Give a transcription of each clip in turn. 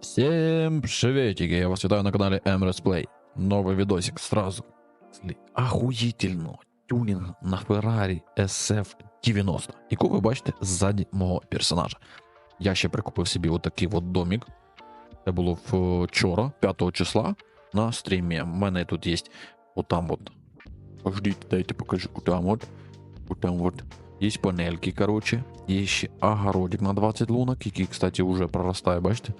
Всем приветики, я вас вітаю на каналі Emirates Play. Новий відосик сразу. Охуїтельно. Тюнінг на Ferrari SF90, яку ви бачите ззаді мого персонажа. Я ще прикупив собі отакий от домик. Це було вчора, 5 числа, на стрімі. У мене тут є отам от. Пождіть, дайте покажу. Там от. Там от. Є панельки, короче. Ще огородик на 20 лунок, який, кстати, уже проростає, бачите?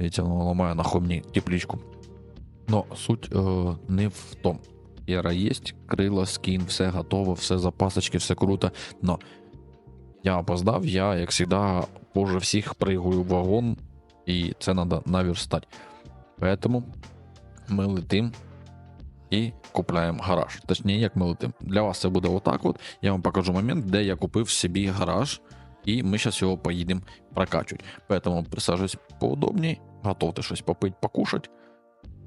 Видите, воно ламає на хомні тепличку. Но суть е, не в том. Ера є, крила, скін, все готово, все запасочки, все круто. Но я опоздав, я, як завжди, позже всіх пригую в вагон, і це треба наверстати. Поэтому ми летим і купляємо гараж. Точніше, як ми летим. Для вас це буде отак. от. Я вам покажу момент, де я купив собі гараж, і ми зараз його поїдемо прокачувати. Поэтому присаджуйтесь поудобнее, готовте щось попити, покушать.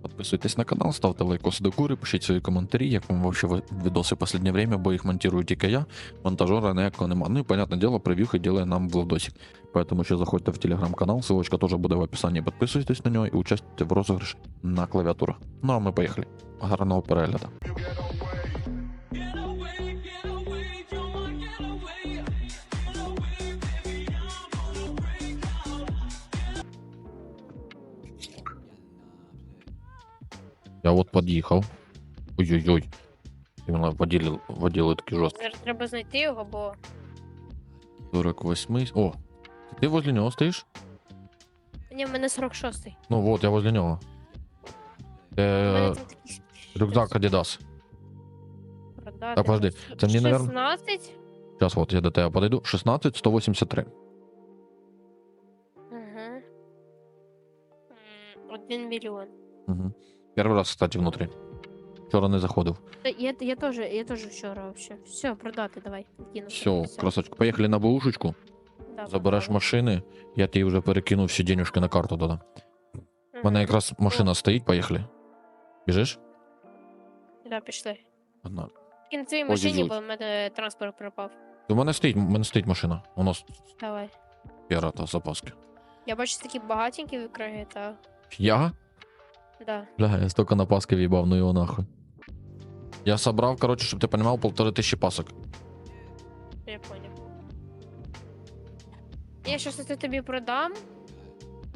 Підписуйтесь на канал, ставте лайкоси до гори, пишіть свої коментарі, як вам вообще відоси в последнее время, бо їх монтую тільки я, монтажера ніякого нема. Ну і, понятне діло, прев'юхи делає нам Владосик. Поэтому ще заходьте в телеграм-канал, ссылочка теж буде в описанні, підписуйтесь на нього і участвуйте в розіграші на клавіатурах. Ну а ми поїхали. Гарного перегляду. Я от під'їхав. Ой-ой-ой. Іменно водили, водили такі жорсткі. Зараз треба знайти його, бо 48. О, ти возле нього стоїш? ні, в мене 46-й. Ну вот, я возле нього. Е, такий рюкзак Adidas. продати. Так, подожди, це мені, наверно- 16? Сейчас вот я до тебе подойду. 16 183. Угу. Один мільйон. Угу. Перший раз, кстати, внутрі. Вчора не заходив. Та Я, я теж, я теж вчора вообще. Все, продати, давай. кину. Все, красочка. Поїхали на бушечку. Да, Забереш попробуй. машини. Я тобі вже перекинув всі денежки на карту додам. У мене Мгм. якраз машина стоїть, поїхали. Біжиш? Да, пішли. Одна. Цій Ой, машині, бо в мене транспорт пропав. У мене стоїть, у мене стоїть машина. У нас Давай. пера та запаски. Я бачу такі багатенькі викраги, та. Я? Да. Бля, я столько на паски в'їбав, ну його нахуй. Я собрав, короче, щоб ти понимав, полтори тисячі пасок. Я понял. Я щось це тобі продам.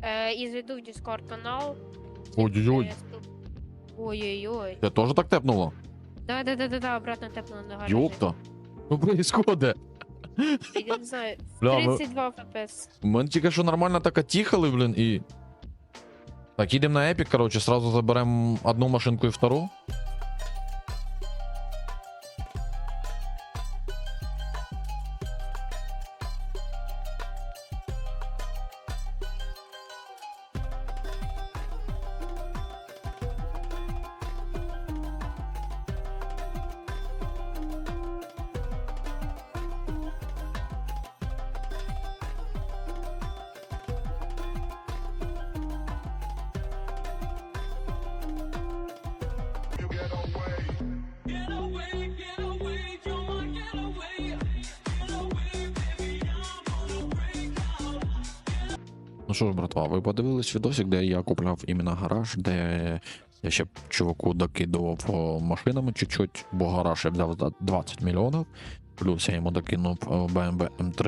Е, і зайду в Discord канал. Ой-ой-ой. Ой-ой-ой. Я теж так тепнуло? Да, да, да, да, да, обратно тепнуло на гаражі. Ёпта. Ну происходит. Я не знаю. Бля, ми- 32 FPS. Ми тільки що нормально так отіхали, блін, і. Так, їдемо на епік, короче, сразу заберемо одну машинку і втору. Що ж, братва, ви подивились відосик, де я купляв іменно гараж, де я ще чуваку докидував машинами чуть-чуть, бо гараж я взяв за 20 мільйонів. Плюс я йому докинув BMW M3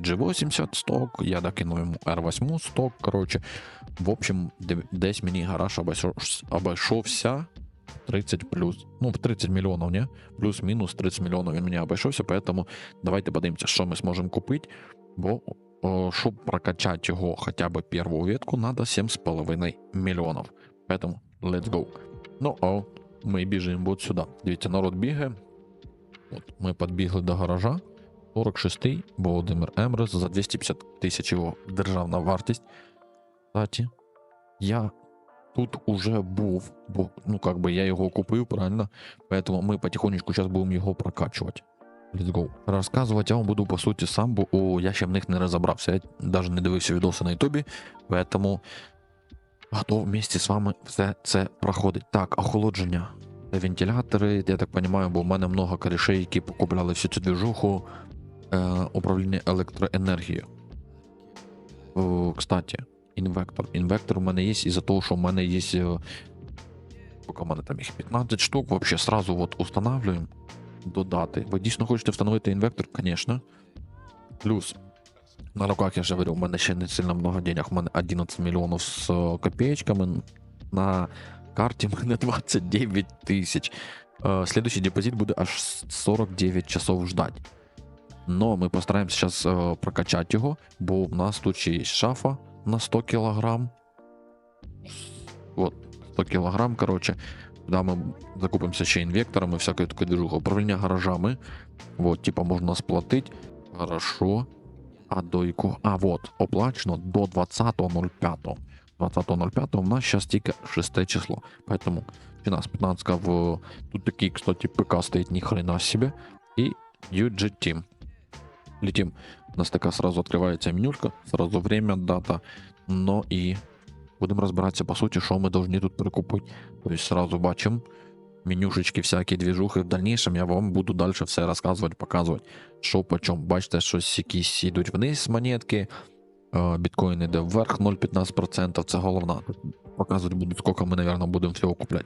G80 сток, я докинув йому R8 сток. Коротше, в общем, десь мені гараж обійшов- обійшовся 30 плюс. Ну, в 30 мільйонів, не? Плюс-мінус 30 мільйонів він мені обійшовся, поэтому давайте подивимося, що ми зможемо купити. Бо О, щоб прокачать його хоча б перву ветку, надо 7,5 мільйонів. Поэтому let's go. Ну, а ми біжимо от сюди. Дивіться, народ бігає. От, ми підбігли до гаража. 46-й Володимир Емрес за 250 тисяч його державна вартість. Кстати, я тут уже бо ну как би я його купив, правильно? Поэтому ми потихонечку зараз будемо його прокачувати. Let's go. Розказувати я вам буду по суті сам, бо о, я ще в них не розібрався. Я навіть не дивився відоси на Ютубі, поэтому готов вместе з вами все це проходить. Так, охолодження. Це вентилятори, я так розумію, бо в мене много корішей, які покупляли всю цю движуху е, управління електроенергією. О, кстати, інвектор. Інвектор у мене є із-за того, що в мене є. е, Поки в мене там їх 15 штук, вообще сразу от устанавливаємо. Додати. Ви дійсно хочете встановити інвектор? Звісно. Плюс. На руках я вже говорю, у мене ще не сильно много денег. У мене 11 мільйонів з е, копеечками. На карті в мене 29 тисяч. Е, Следующий депозит буде аж 49 часов ждать. Но ми постараємося зараз прокачати його, бо в нас тут ще є шафа на 100 кілограм. Вот, 100 кілограм, короче. Туди ми закупимося ще інвекторами, всякою такою движухою. Управління гаражами. Вот, типа можна сплатити. Хорошо. А до якого? А, вот, оплачено до 20.05. 20.05 у нас сейчас тільки 6 число. Поэтому финанс 15 в... Тут такие, кстати, ПК стоит ни хрена себе. И UG. Летим. У нас така сразу открывается менюшка, сразу время, дата, но и будемо розбиратися по суті, що ми повинні тут прикупити. Тобто сразу бачимо менюшечки, всякі движухи. В дальнейшем я вам буду далі все розказувати, показувати, що по чому. Бачите, щось якісь йдуть вниз монетки, е, біткоін іде вверх 0,15%, це головна. Показувати будуть, скільки ми, мабуть, будемо всього купляти.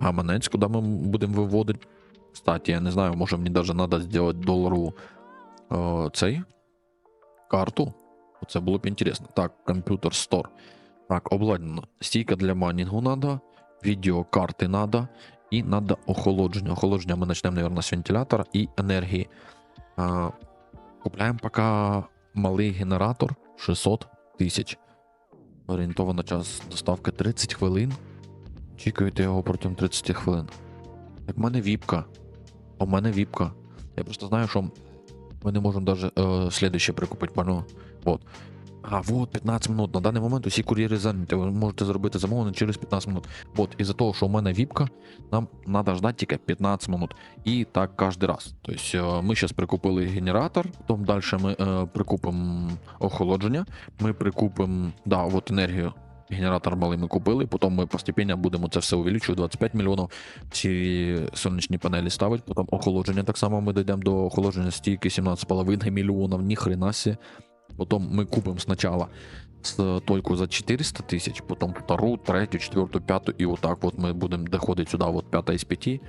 А монець, куди ми будемо виводити. Кстати, я не знаю, може мені навіть треба зробити доларову е, цей карту. Це було б інтересно. Так, комп'ютер стор. Так, обладнано. Стійка для майнінгу надо, відеокарти надо, і надо охолодження. Охолодження ми почнемо, мабуть, з вентилятора і енергії. А, купляємо поки малий генератор 600 тисяч. Орієнтовано час доставки 30 хвилин. Чекаєте його протягом 30 хвилин. Як в мене віпка. У мене віпка. Я просто знаю, що ми не можемо навіть е, слідуще прикупити пану. Вот. А, вот 15 минут. На даний момент усі кур'єри зайняті. Ви можете зробити замовлення через 15 минут. Вот, із-за того, що у мене віпка, нам треба ждати тільки 15 минут. І так кожен раз. Тобто е, ми зараз прикупили генератор, потім далі ми е, прикупимо охолодження, ми прикупимо, да, от енергію. Генератор малий ми купили, потім ми постепенно будемо це все увеличувати, 25 мільйонів, ці сонячні панелі ставити, потім охолодження так само ми дійдемо до охолодження стійки 17,5 мільйонів, ні сі. Потім ми купимо спочатку стойку за 400 тисяч, потім втору, третю, четверту, п'яту, і отак от ми будемо доходити сюди, от п'ята із п'яти,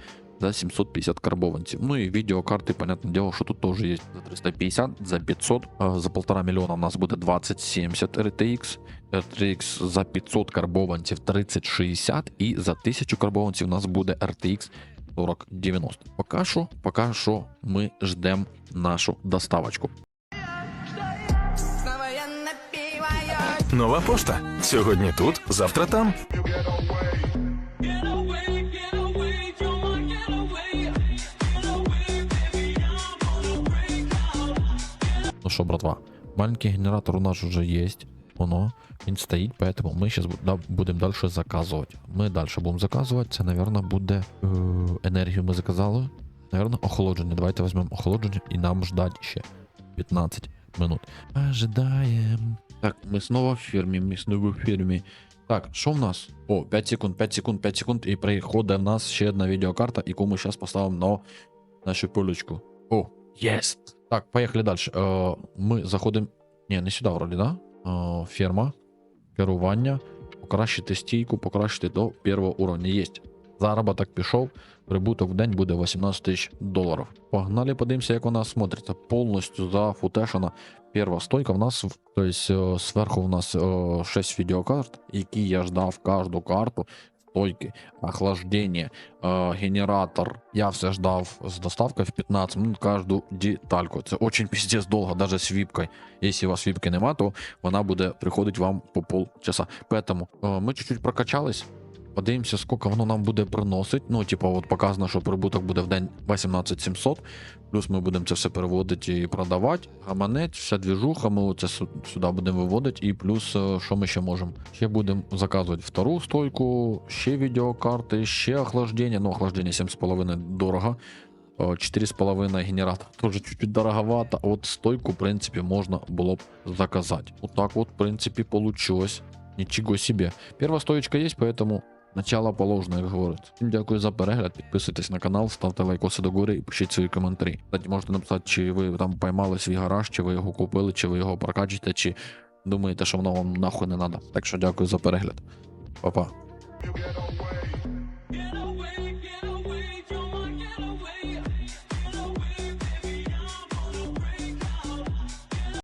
за 750 карбованців. Ну і відеокарти, понятне діло, що тут теж є за 350, за 500, за полтора мільйона у нас буде 2070 RTX, RTX за 500 карбованців 3060 і за 1000 карбованців у нас буде RTX 4090. Поки що, поки що ми ждемо нашу доставочку. Нова пошта. Сьогодні тут, завтра там. Ну що, братва, маленький генератор у нас вже є. Воно, він стоїть, поэтому ми зараз будемо далі заказувати. Ми далі будемо заказувати. Це, мабуть, буде е, енергію ми заказали. Наверно, охолодження. Давайте візьмемо охолодження і нам ждать ще 15 минут. Ожидаємо. Так, ми знову в фірмі, ми знову в фірмі. Так, що в нас? О, 5 секунд, 5 секунд, 5 секунд, і приходить в нас ще одна відеокарта, яку ми зараз поставимо на нашу полочку. О, єс! Так, поїхали далі. Е, ми заходимо. Ні, не сюди, вроді, да? Е, ферма, керування, покращити стійку, покращити до першого уровня. Єсть. Заробіток пішов, прибуток в день буде 18 тисяч доларів. Погнали, подивимося, як вона смотриться. Повністю зафутешена. Перша стойка в нас, в- то есть, е, зверху в нас е, 6 відеокарт, які я ждав кожну карту. Стойки, охлаждение, е, генератор. Я все ждав з доставкою в 15 минут кожну детальку. Це очень пиздец довго, даже з віпкою. Якщо у вас віпки нема, то вона буде приходити вам по полчаса. Поэтому е, ми чуть-чуть прокачались. Подивимося, скільки воно нам буде приносити. Ну, типу, от показано, що прибуток буде в день 18 700. Плюс ми будемо це все переводити і продавати. Гаманець, вся двіжуха, ми це сюди будемо виводити. І плюс, е, що ми ще можемо? Ще будемо заказувати втору стойку, ще відеокарти, ще охлаждення. Ну, охлаждення 7,5 дорого. Е, 4,5 генератор теж чуть-чуть дороговато. От стойку, в принципі, можна було б заказати. Отак от, в принципі, получилось. Нічого себе. Перша стоечка є, поэтому начало положено, як говорить. Всім дякую за перегляд. Підписуйтесь на канал, ставте лайкоси до гори і пишіть свої коментарі. Кстати, можете написати, чи ви там поймали свій гараж, чи ви його купили, чи ви його прокачите, чи думаєте, що воно вам нахуй не треба. Так що дякую за перегляд. Па-па.